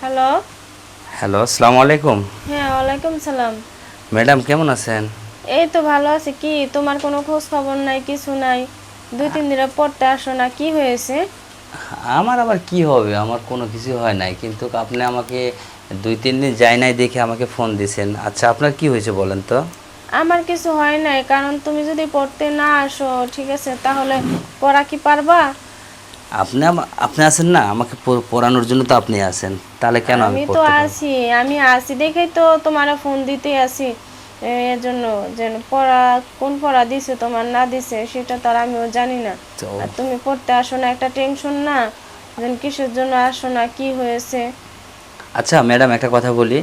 Hello hello আসসালামু আলাইকুম হ্যাঁ ওয়ালাইকুম সালাম। ম্যাডাম কেমন আছেন? এই তো ভালো আছি। কি তোমার কোনো খোঁজ খবর নাই কিছু নাই? দুই তিন দিনে পড়তে আসো না কি হয়েছে? আমার আবার কি হবে? আমার কোনো কিছু হয় নাই। কিন্তু আপনি আমাকে দুই তিন দিন যাই নাই দেখে আমাকে ফোন দিয়েছেন আচ্ছা আপনার কি হয়েছে বলেন তো? আমার কিছু হয় নাই কারণ তুমি যদি পড়তে না আসো ঠিক আছে তাহলে পড়া কি পারবা? আপনি আপনি আছেন না? আমাকে পড়ানোর জন্য তো আপনি আছেন। তাহলে কেন আমি তো আছি আমি আছি দেখেই তো তোমার ফোন দিতে আসি এর জন্য যে পড়া কোন পড়া দিছে তোমার না দিছে সেটা তো আর আমিও জানি না। আর তুমি পড়তে আসো না একটা টেনশন না? যেন কিসের জন্য আসো না কি হয়েছে? আচ্ছা ম্যাডাম একটা কথা বলি।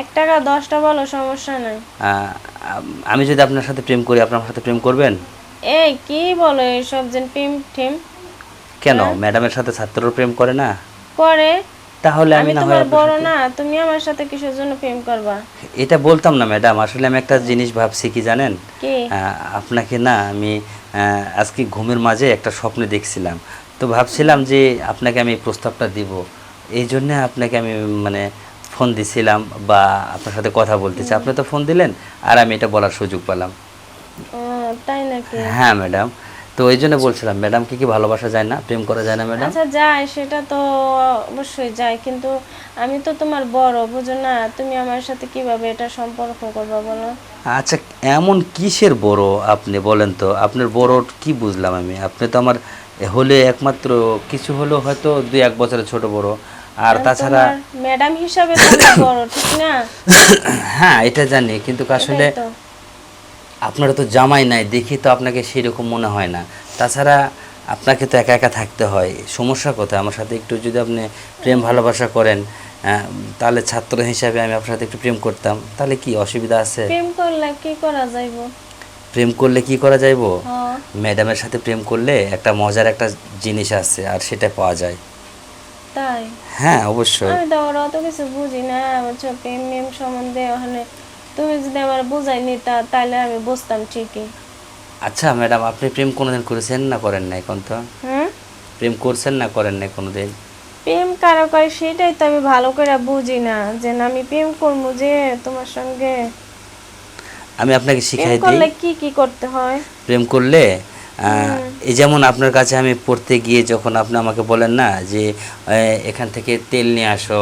এক টাকা দশটা বলো সমস্যা নাই। আমি যদি আপনার সাথে প্রেম করি আপনার সাথে প্রেম করবেন? এই কি বলো এইসব যেন প্রেম ঠেম কেন? হ্যাঁ। ম্যাডামের সাথে ছাত্ররা প্রেম করে না? করে। তাহলে আমি না তোমার বড় না তুমি আমার সাথে কিসের জন্য প্রেম করবা? এটা বলতাম না ম্যাডাম। আসলে আমি একটা জিনিস ভাবছি কি জানেন? কি? আপনাকে না আমি আজকে ঘুমের মাঝে একটা স্বপ্নে দেখছিলাম। তো ভাবছিলাম যে আপনাকে আমি প্রস্তাবটা দিব। এই জন্য আপনাকে আমি মানে ফোন দিছিলাম বা আপনার সাথে কথা বলতে চাই আপনি তো ফোন দিলেন আর আমি এটা বলার সুযোগ পেলাম। তাই নাকি? হ্যাঁ ম্যাডাম। তো এই জন্য বলছিলাম ম্যাডামকে কি ভালোবাসা যায় না? প্রেম করা যায় না ম্যাডাম? আচ্ছা যায় সেটা তো অবশ্যই যায় কিন্তু আমি তো তোমার বড় বুঝো না? তুমি আমার সাথে কীভাবে এটা সম্পর্ক করবা বলো? আচ্ছা এমন কিসের বড় আপনি বলেন তো? আপনার বড় কি বুঝলাম আমি? আপনি তো আমার হলে একমাত্র কিছু হলেও হয়তো দুই এক বছরের ছোট বড়। আর তাছাড়া ম্যাডাম হিসাবে তুমি বড় ঠিক না? হ্যাঁ এটা জানি কিন্তু আসলে তো। আপনারা তো জামাই নাই দেখি তো আপনাকে সেরকম মনে হয় না। তাছাড়া আপনাকে তো একা একা থাকতে হয় সমস্যা কোথায়? আমার সাথে একটু যদি আপনি প্রেম ভালোবাসা করেন আহ, তাহলে ছাত্র হিসাবে আমি আপনার সাথে একটু প্রেম করতাম তাহলে কি অসুবিধা আছে? প্রেম করলে কি করা যাইব? প্রেম করলে কি করা যাইবো? হ্যাঁ। ম্যাডামের সাথে প্রেম করলে একটা মজার একটা জিনিস আছে আর সেটা পাওয়া যায়। তাই? হ্যাঁ অবশ্যই। আমি তো অত কিছু বুঝি না বুঝছ প্রেম মেম সম্বন্ধে ওখানে তুমি যদি আমার বোঝাই নিতা তাহলে আমি বুঝতাম ঠিকই। আচ্ছা ম্যাডাম আপনি প্রেম কোনোদিন করেছেন না করেন নাই কোন তো? প্রেম করছেন না করেন নাই কোনোদিন? প্রেম কারও করে সেটাই তো আমি ভালো করে বুঝি না যে না আমি প্রেম করব যে তোমার সঙ্গে। আমি আপনাকে শিখাই দিই। কি কি করতে হয়? প্রেম করলে যেমন আপনার কাছে আমি পড়তে গিয়ে যখন আপনি আমাকে বলেন না যে এখান থেকে তেল নিয়ে আসো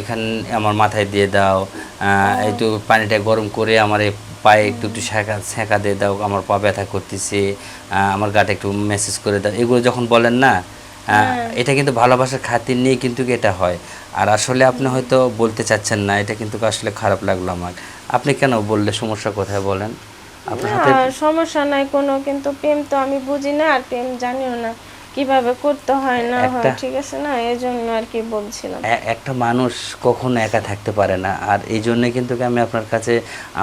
এখান আমার মাথায় দিয়ে দাও একটু পানিটা গরম করে আমার এই পায়ে একটু একটু সেঁকা সেঁকা দিয়ে দাও আমার পা ব্যথা করতেছে আমার গাটা একটু মেসেজ করে দাও এগুলো যখন বলেন না আহ, এটা কিন্তু ভালোবাসার খাতির নিয়ে কিন্তু এটা হয়। আর আসলে আপনি হয়তো বলতে চাচ্ছেন না এটা কিন্তু আসলে খারাপ লাগল আমার। আপনি কেন বললে সমস্যা কোথায় বলেন? আপনার সমস্যা নাই কোনো কিন্তু প্রেম তো আমি বুঝি না আর প্রেম জানিও না কীভাবে করতে হয় না হয় ঠিক আছে না? এই জন্য আর কি বলছিলাম। একটা মানুষ কখনো একা থাকতে পারে না আর এই জন্য কিন্তু আমি আপনার কাছে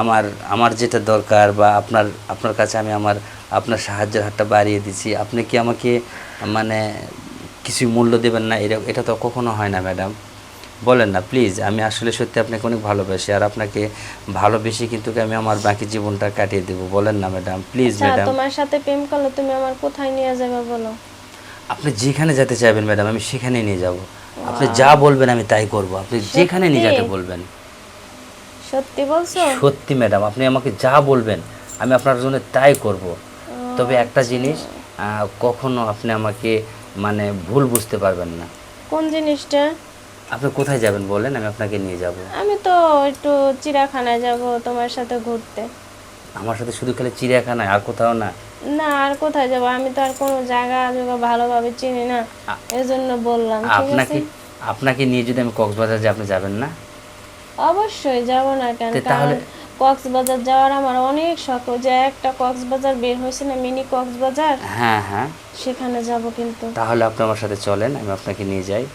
আমার আমার যেটা দরকার বা আপনার আপনার কাছে আমি আমার আপনার সাহায্যের হাতটা বাড়িয়ে দিচ্ছি। আপনি কি আমাকে মানে কিছু মূল্য দেবেন না? এটা তো কখনো হয় না ম্যাডাম। বলেন না প্লিজ আমি আসলে সত্যি আপনাকে অনেক ভালোবাসি আর আপনাকে ভালোবেসে কিন্তু আমি আমার বাকি জীবনটা কাটিয়ে দেবো। বলেন না ম্যাডাম প্লিজ আচ্ছা ম্যাডাম তোমার সাথে প্রেম করলে তুমি আমার কোথায় নিয়ে যাবে বলো? আপনি যেখানে যেতে চাইবেন ম্যাডাম আমি সেখানেই নিয়ে যাব। আপনি যা বলবেন আমি তাই করব। আপনি যেখানে নিয়ে যেতে বলবেন। সত্যি বলছো? সত্যি ম্যাডাম আপনি আমাকে যা বলবেন আমি আপনার জন্য তাই করব। তবে একটা জিনিস আহ, কখনো আপনি আমাকে মানে ভুল বুঝতে পারবেন না। কোন জিনিসটা? আপনি কোথায় যাবেন বলেন আমি আপনাকে নিয়ে যাব। আমি তো একটু চিড়াখানায় যাব তোমার সাথে ঘুরতে। আমার সাথে শুধু খালি চিড়িয়াখানায় আর কোথাও না? না আর কোথায় যাব? আমি তো আর কোনো জায়গা জায়গা ভালোভাবে চিনি না এজন্য বললাম আপনাকে আপনাকে নিয়ে যদি আমি কক্সবাজার যাই আপনি যাবেন না? অবশ্যই যাব না কেন তাহলে- কক্সবাজার যাওয়ার আমার অনেক শখ যে একটা কক্সবাজার বের হয়েছে না মিনি কক্সবাজার? হ্যাঁ হ্যাঁ। সেখানে যাব কিন্তু। তাহলে আপনি আমার সাথে চলেন আমি আপনাকে নিয়ে যাই।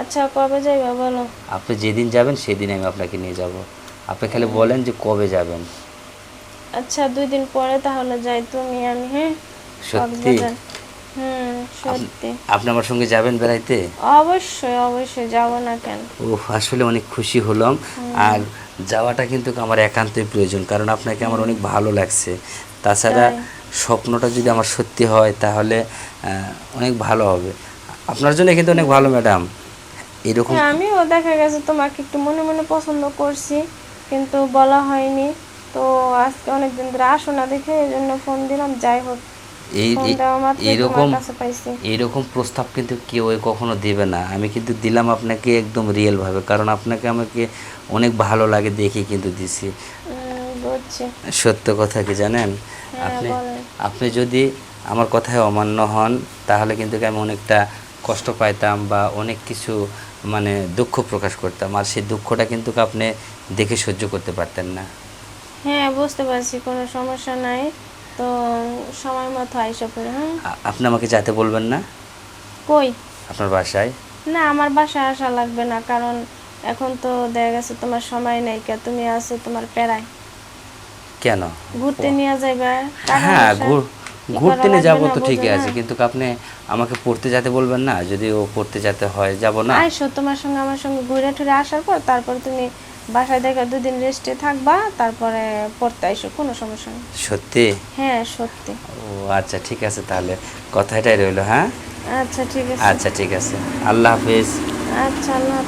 আচ্ছা কবে যাইবা বলো? আপনি যেদিন যাবেন সেদিন আমি আপনাকে নিয়ে যাব। আপনি খালি বলেন যে কবে যাবেন। আচ্ছা দুই দিন পরে তাহলে যাই তুমি আমি হ্যাঁ? সত্যি? হুম সত্যি। আপনি আমার সঙ্গে যাবেন বেড়াইতে? অবশ্যই অবশ্যই যাব না কেন? ও আসলে অনেক খুশি হলাম। আর যাওয়াটা কিন্তু আমার একান্তই প্রয়োজন কারণ আপনাকে আমার অনেক ভালো লাগছে। তাছাড়া স্বপ্নটা যদি আমার সত্যি হয় তাহলে অনেক ভালো হবে। আপনার জন্য কিন্তু অনেক ভালো ম্যাডাম। এরকম হ্যাঁ আমিও দেখা গেছে তোমাকে একটু মনে মনে পছন্দ করছি কিন্তু বলা হয়নি। তো আজকে অনেকদিন ধরে আসো না দেখে এই জন্য ফোন দিলাম যাই হোক এরকম এরকম প্রস্তাব কিন্তু কেউ কখনো দেবে না। আমি কিন্তু দিলাম আপনাকে একদম রিয়েল ভাবে কারণ আপনাকে আমাকে অনেক ভালো লাগে দেখে কিন্তু দিছি। সত্য কথা কি জানেন? হ্যাঁ, আপনি আপনি যদি আমার কথায় অমান্য হন তাহলে কিন্তু আমি অনেকটা কষ্ট পাইতাম বা অনেক কিছু মানে দুঃখ প্রকাশ করতাম। আর সেই দুঃখটা কিন্তু আপনি দেখে সহ্য করতে পারতেন না। হ্যাঁ বুঝতে পারছি কোনো সমস্যা নাই। তো সময় মতো আইসা পড়ে হ্যাঁ? আপনি আমাকে যেতে বলবেন না? কই? আপনার বাসায়? না আমার বাসায় আসা লাগবে না কারণ এখন তো দেখা গেছে তোমার সময় নাই কে তুমি আছো তোমার প্যারায় কেন? ঘুরতে নিয়ে যাইবা হ্যাঁ ঘুরতে নিয়ে যাব তো ঠিকই আছে কিন্তু আপনি আমাকে পড়তে যেতে বলবেন না যদি ও পড়তে যেতে হয় যাব না। আইসো তোমার সঙ্গে আমার সঙ্গে ঘুরে টুরে আসার পর তারপর তুমি বাসায় দেখে দুদিন রেস্টে থাকবা তারপরে পড়তে আইসো কোনো সমস্যা নেই। সত্যি? হ্যাঁ সত্যি। ও আচ্ছা ঠিক আছে তাহলে। কথাটাই রইল হ্যাঁ? আচ্ছা ঠিক আছে। আচ্ছা ঠিক আছে। আল্লাহ হাফেজ। আচ্ছা আল্লাহ।